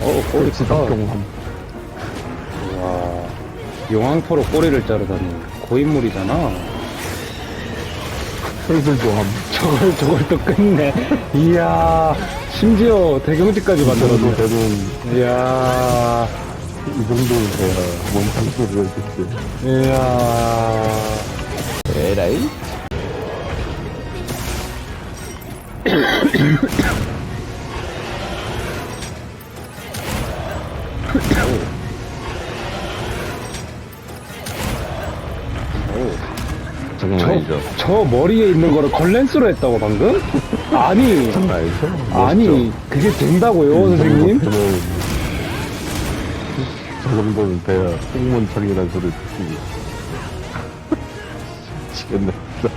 어, 꼬리 크다. 경험. 와, 용왕포로 꼬리를 자르다니. 고인물이잖아. 설설조함. 저걸, 저걸 또 끝내. 이야, 심지어 대경지까지 만들어도 만들어도. 되는, 이야, 이 정도는 돼야 원탄 소리를 듣지. 이야. 장난 저, 아니죠? 저 머리에 있는 거를 걸렌스로 했다고 방금? 아니, 장난 아니죠? 아니, 그게 된다고요, 선생님? 저 정도는, 정도는 돼야 공무원 청이라는 소리를 듣지. 미치겠네, 진짜.